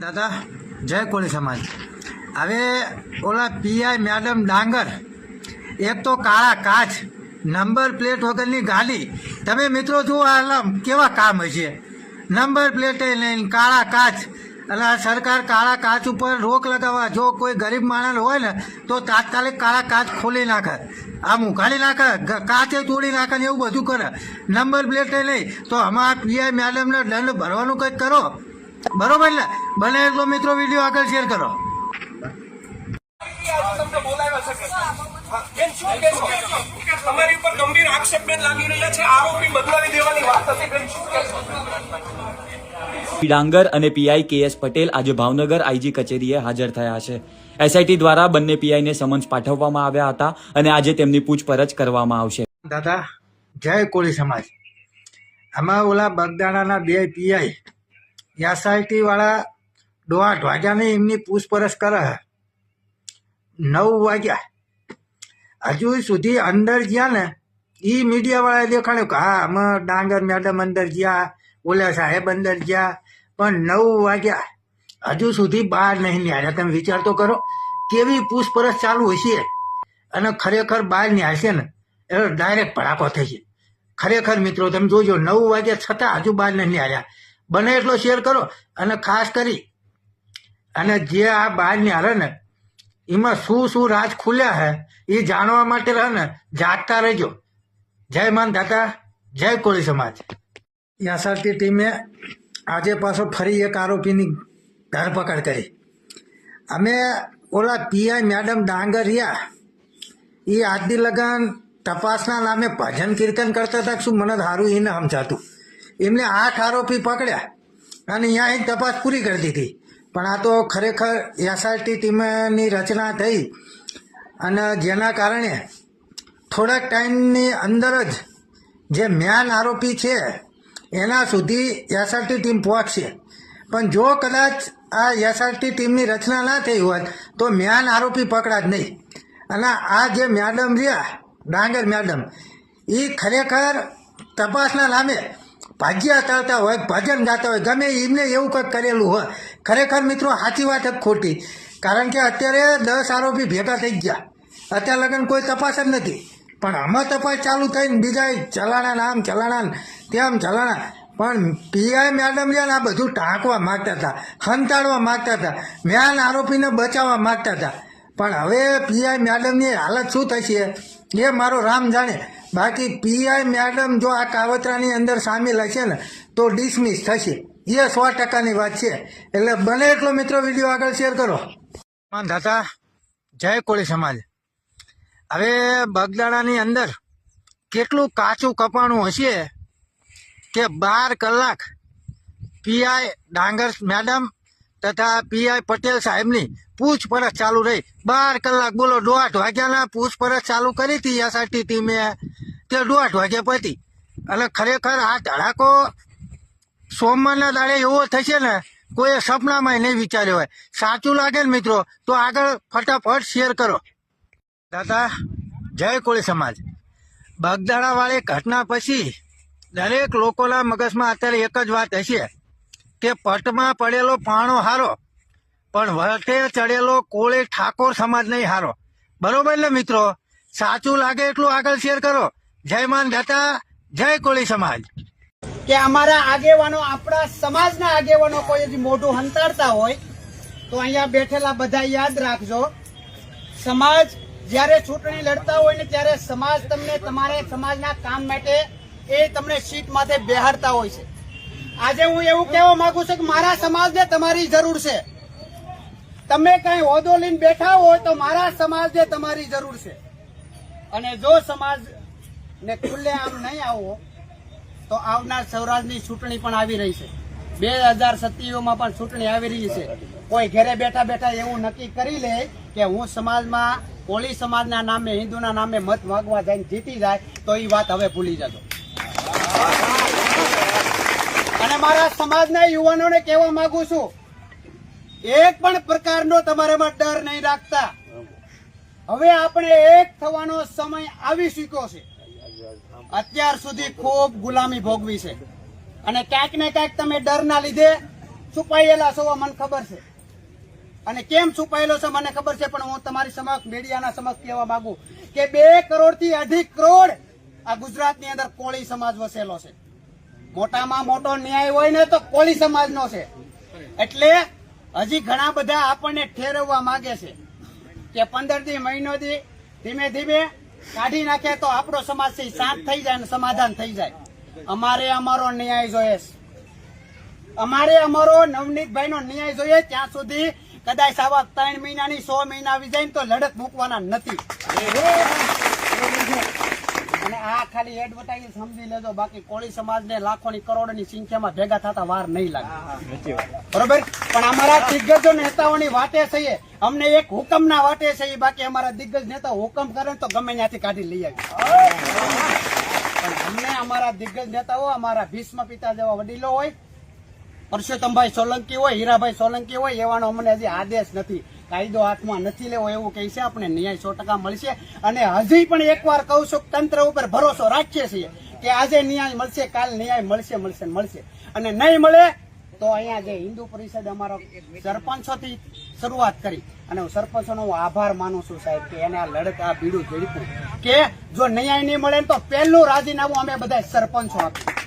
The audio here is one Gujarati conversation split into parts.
દાદા, જય કોળી સમાજ. હવે ઓલા પીઆઈ મેડમ ડાંગર, એક તો કાળા કાચ, નંબર પ્લેટ વગરની ગાડી તમે મિત્રો જુઓ આલા કેવા કામ હશે નંબર પ્લેટે લઈને કાળા કાચ એટલે સરકાર કાળા કાચ ઉપર રોક લગાવવા, જો કોઈ ગરીબ માણસ હોય ને, તો તાત્કાલિક કાળા કાચ ખોલી નાખે. આમ ઉઘાડી નાખે કાચે તોડી નાખે ને એવું બધું કરે. નંબર પ્લેટે નહીં તો અમારા પીઆઈ મેડમને દંડ ભરવાનું કંઈક કરો. બરોબર ને બને એટલો મિત્રો વીડિયો આગળ શેર કરો. તમને બોલાવ્યા છે કે? હા, બેન શું કહેશો? તમારી ઉપર ગંભીર આક્ષેપ બેન લાગી રહ્યા છે. આરોપી બદલાવી દેવાની વાત હતી બેન. શું કહેશો ડાંગર અને પીઆઈ કેએસ પટેલ આજે ભાવનગર આઈજી કચેરીએ હાજર થયા છે. એસઆઈટી દ્વારા બંને પીઆઈને સમન્સ પાઠવવામાં આવ્યા હતા અને આજે તેમની પૂછપરછ કરવામાં આવશે. દાદા જય કોળી સમાજ. આમાં ઓલા બગદાણાના બે પીઆઈ એસઆઈટી વાળા દોઢ વાગ્યાની એમની પૂછપરછ કરે. નવ વાગ્યા. હજુ સુધી અંદર ગયા ને એ મીડિયાવાળાએ દેખાડ્યું કે, હા, અમે ડાંગર મેડમ અંદર ગયા ઓલા સાહેબ અંદર ગયા. પણ નવ વાગ્યા. હજુ સુધી બહાર નહીં નીકળ્યા. તમે વિચાર તો કરો, કેવી પૂછપરછ ચાલુ હશે? અને ખરેખર બહાર નીકળશે ને, એટલે ડાયરેક્ટ ભડાકો છે ખરેખર મિત્રો, તમે જોજો, નવ વાગ્યા છતાં હજુ બહાર નહીં આવ્યા બને એટલો શેર કરો અને ખાસ કરી. અને જે આ બહાર હારે ને, એમાં શું શું રાજ ખુલ્યા હે, એ જાણવા માટે રહે ને, જાગતા રહેજો. જય માન દાતા જય કોળી સમાજ. એસઆરટી ટીમે આજે પાછો ફરી એક આરોપીની ધરપકડ કરી. અમે ઓલા પીઆઈ મેડમ ડાંગરિયા, એ આજની લગન તપાસના નામે ભજન કીર્તન કરતા હતા શું મને સારું એને સમજાતું. એમને આઠ આરોપી પકડ્યા અને અહીંયા અહીં તપાસ પૂરી કરી દીધી. પણ આ તો ખરેખર એસઆરટી ટીમની રચના થઈ અને જેના કારણે થોડાક ટાઈમની અંદર જ જે મેન આરોપી છે, એના સુધી એસઆરટી ટીમ પહોંચશે. પણ જો કદાચ આ એસઆરટી ટીમની રચના ના થઈ હોત, તો મેન આરોપી પકડા જ નહીં. અને આ જે મેડમ રહ્યા, ડાંગર મેડમ એ ખરેખર તપાસના નામે ભાગ્યા ચાલતા હોય, ભજન ગાતા હોય, ગમે એમને એવું કંઈક કરેલું હોય. ખરેખર મિત્રો, સાચી વાત જ ખોટી. કારણ કે અત્યારે દસ આરોપી ભેગા થઈ ગયા. અત્યારે લગન કોઈ તપાસ જ નથી. પણ આમાં તપાસ ચાલુ થઈને બીજા ચલાણા નામ, ચલાણા તેમ, ચલાણા. પણ પીઆઈ મેડમ ને, આ બધું ટાંકવા માગતા હતા, હંતાડવા માગતા હતા. મેન આરોપીને બચાવવા માગતા હતા. પણ હવે પીઆઈ મેડમની હાલત શું થશે? એ મારો રામ જાણે. બાકી પીઆઈ મેડમ જો આ કાવતરાની અંદર સામેલ હશે ને, તો ડિસમિસ થશે. એ સો ટકાની વાત છે. એટલે બને એટલો મિત્રો વીડિયો આગળ શેર કરો. દાદા, જય કોળી સમાજ. હવે બગદાડાની અંદર કેટલું કાચું કપાણું હશે કે બાર કલાક પીઆઈ ડાંગર મેડમ તથા પીઆઈ પટેલ સાહેબની પૂછપરછ ચાલુ રહી. બાર કલાક બોલો, દોઢ વાગ્યાના પૂછપરછ ચાલુ કરી હતી એસઆરટી ટીમે. તે દોઢ વાગ્યા પતી અને ખરેખર આ ધડાકો સોમવારના દાડે એવો થશે ને કોઈ સપનામાં નહીં વિચાર્યો હોય. સાચું લાગે ને મિત્રો, તો આગળ ફટાફટ શેર કરો. દાદા, જય કોળી સમાજ. બગદાડાવાળી ઘટના પછી દરેક લોકોના મગજમાં અત્યારે એક જ વાત હશે. કે પટમાં પડેલો પાણો હારો, પણ વટે ચડેલો કોળે ઠાકોર સમાજ નહીં હારો. બરોબર ને મિત્રો? સાચું લાગે એટલું આગળ શેર કરો. જય માન દાતા જય કોળી સમાજ. કે અમારા આગેવાનો આપણા સમાજના આગેવાનો કોઈ હજી મોઢું હંતાડતા હોય, તો અહીંયા બેઠેલા બધા યાદ રાખજો. સમાજ જ્યારે ચૂંટણી લડતા હોય ને ત્યારે સમાજ તમને તમારે સમાજના કામ માટે એ તમને સીટ માથે બેહાડતા હોય છે. આજે હું એવું કહેવા માંગુ છું કે મારા સમાજને તમારી જરૂર છે. તમે કઈ હોદો લઈને બેઠા હોય તો મારા સમાજને તમારી જરૂર છે. અને જો સમાજ ને ખુલ્લે આમ નહીં આવો, તો આવનાર સૌરાષ્ટ્રની ચૂંટણી પણ આવી રહી છે. બે હજાર સત્યાવીસમાં પણ ચૂંટણી આવી રહી છે. કોઈ ઘરે બેઠા બેઠા એવું નક્કી કરી લે કે હું સમાજમાં કોળી સમાજના નામે, હિન્દુના નામે મત માગવા જઈને જીતી જાય, તો એ વાત હવે ભૂલી જજો. અને મારા સમાજના યુવાનોને કહેવા માંગુ છું, એક પણ પ્રકારનો તમારામાં ડર નહીં રાખતા. હવે આપણે એક થવાનો સમય આવી શીખ્યો છે. અત્યાર સુધી ખૂબ ગુલામી ભોગવી છે. અને ક્યાંક ને ક્યાંક તમે ડરના લીધે છુપાયેલા છો મને ખબર છે. અને કેમ છુપાયેલો છે, મને ખબર છે, પણ હું તમારી સમક્ષ, મીડિયાના સમક્ષ કહેવા માંગુ કે બે કરોડથી અઢી કરોડ આ ગુજરાતની અંદર કોળી સમાજ વસેલો છે. મોટામાં મોટો ન્યાય હોય ને તો કોળી સમાજનો છે. એટલે હજી ઘણા બધા આપણને ઠેરવવા માંગે છે કે પંદર દી મહિનો દી ધીમે ધીમે કાઢી નાખે તો આપણો સમાજ છે શાંત થઈ જાય અને સમાધાન થઈ જાય. અમારે અમારો ન્યાય જોઈએ અમારે અમારો નવનીતભાઈ નો ન્યાય જોઈએ ત્યાં સુધી કદાચ આવા ત્રણ મહિનાની, સો મહિના આવી જાય તો લડત મૂકવાના નથી. આ ખાલી એડવર્ટાઇઝ સમજી લેજો બાકી કોળી સમાજને લાખોની કરોડોની સંખ્યામાં ભેગા થતા વાર નહીં લાગે. બરોબર? પણ અમારા દિગ્ગજો નેતાઓની વાતે છે અમને એક હુકમના વાટે છે બાકી અમારા દિગ્ગજ નેતા હુકમ કરે તો ગમે ત્યાંથી કાઢી લઈ આવી. પણ અમને અમારા દિગ્ગજ નેતાઓ અમારા ભીષ્મ પિતા જેવા વડીલો હોય પરસોત્તમભાઈ સોલંકી હોય હીરાભાઈ સોલંકી હોય એવાનો અમને હજી આદેશ નથી. કાયદો હાથમાં નથી લેવો એવું કહે છે આપણે ન્યાય સો ટકા મળશે. અને હજી પણ એકવાર કહું છું, તંત્ર ઉપર ભરોસો રાખીએ છીએ કે આજે ન્યાય મળશે, કાલ ન્યાય મળશે મળશે મળશે. અને નહીં મળે તો અહીંયા જે હિન્દુ પરિષદ અમારો સરપંચોથી શરૂઆત કરી. અને હું સરપંચોનો હું આભાર માનું છું સાહેબ કે એને આ લડત, આ ભીડું ઝડપ્યું કે જો ન્યાય નહીં મળે તો પહેલું રાજીનામું અમે બધા સરપંચો આપ્યું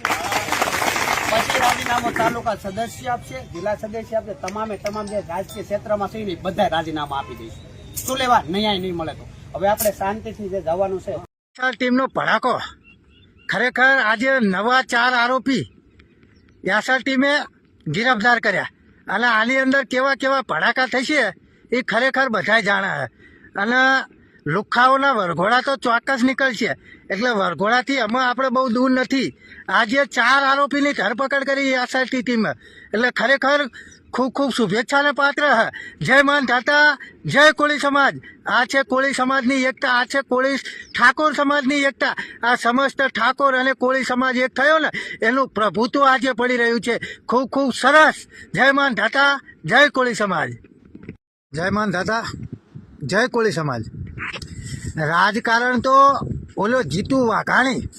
પછી તાલુકા સદસ્ય આપશે, જિલ્લા સદસ્ય આપશે, તમામે તમામ જે રાજકીય ક્ષેત્રમાં છે ને બધા આપી દઈશું. શું ન્યાય નહીં મળે તો. હવે આપણે શાંતિથી જે જવાનું છે. ટીમનો ભડાકો. ખરેખર આજે નવા ચાર આરોપી યાસર ટીમે ગિરફદાર કર્યા. અને આની અંદર કેવા કેવા ભડાકા થશે એ ખરેખર બધા જાણે. અને લુખાઓના વરઘોડા તો ચોક્કસ નીકળશે. એટલે વરઘોડાથી અમે આપણે બહુ દૂર નથી. આજે ચાર આરોપીની ધરપકડ કરી યાસરટી ટીમે એટલે ખરેખર ખૂબ ખૂબ શુભેચ્છાને પાત્ર હે. જય માન દાતા, જય કોળી સમાજ. આ છે કોળી સમાજની એકતા, આ છે કોળી ઠાકોર સમાજની એકતા. આ સમસ્ત ઠાકોર અને કોળી સમાજ એક થયો ને, એનું પ્રભુત્વ આજે પડી રહ્યું છે. ખૂબ ખૂબ સરસ. જય માન દાતા, જય કોળી સમાજ. જય માન દાતા, જય કોળી સમાજ. રાજકારણ તો ઓલો જીતુ વાઘાણી.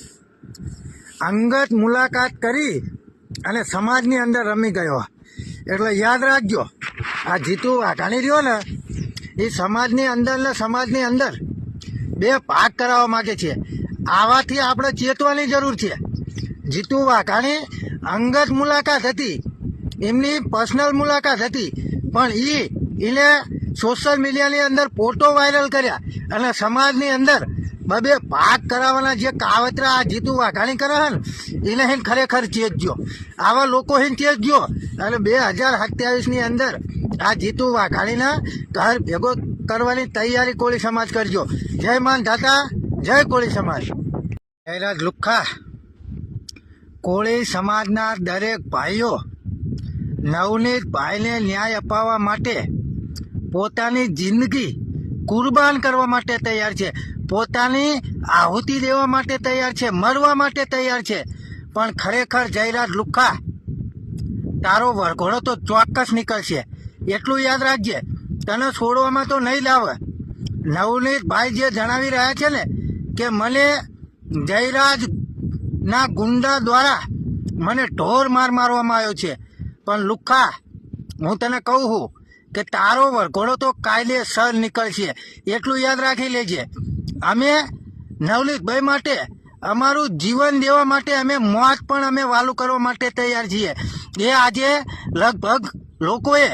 અંગત મુલાકાત કરી અને સમાજની અંદર રમી ગયો. એટલે યાદ રાખજો, આ જીતુ વાઘાણી રહ્યો ને, એ સમાજની અંદર ને સમાજની અંદર બે ભાગ કરાવવા માગે છે. આવાથી આપણે ચેતવાની જરૂર છે. જીતુ વાઘાણી અંગત મુલાકાત હતી, એમની પર્સનલ મુલાકાત હતી, પણ એ એને સોશિયલ મીડિયાની અંદર ફોટો વાયરલ કર્યા. અને સમાજની અંદર બબે ભાગ કરાવવાના જે કાવતરા આ જીતુ વાઘાણી કરે છે એને હિન ખરેખર ચેતજો આવા લોકો હિન ચેતજો અને બે હજાર સત્યાવીસની અંદર આ જીતુ વાઘાણીના ઘર ભેગો કરવાની તૈયારી કોળી સમાજ કરજો. જય માન દાતા, જય કોળી સમાજ. જયરાજ લુખ્ખા કોળી સમાજના દરેક ભાઈઓ નવનીત ભાઈને ન્યાય અપાવવા માટે પોતાની જિંદગી કુરબાન કરવા માટે તૈયાર છે. પોતાની આહુતિ દેવા માટે તૈયાર છે, મરવા માટે તૈયાર છે. પણ ખરેખર જયરાજ લુખ્ખા તારો વરઘોડો તો ચોક્કસ નીકળશે. એટલું યાદ રાખજે, તને છોડવામાં તો નહીં લાવે. નવનીત ભાઈ જે જણાવી રહ્યા છે ને, કે મને જયરાજના ગુંડા દ્વારા મને ઢોર માર મારવામાં આવ્યો છે. પણ લુખ્ખા હું તને કહું છું કે તારો વરઘોડો તો કાયદેસર નીકળશે એટલું યાદ રાખી લેજે. અમે નવનીતભાઈ માટે અમારું જીવન દેવા માટે અમે મોત પણ અમે વાલું કરવા માટે તૈયાર છીએ. એ આજે લગભગ લોકોએ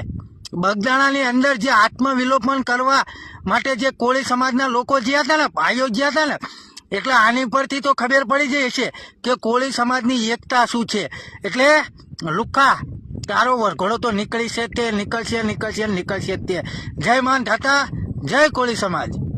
બગદાણાની અંદર જે આત્મવિલોપન કરવા માટે જે કોળી સમાજના લોકો જ્યાં હતા ને, ભાઈઓ જ્યાં હતા ને, એટલે આની પરથી તો ખબર પડી જાય છે કે કોળી સમાજની એકતા શું છે. એટલે લુખ્ખા તારો વરઘોડો તો નીકળી છે તે, નીકળશે નીકળશે નીકળશે તે. જય માન ધાતા, જય કોળી સમાજ.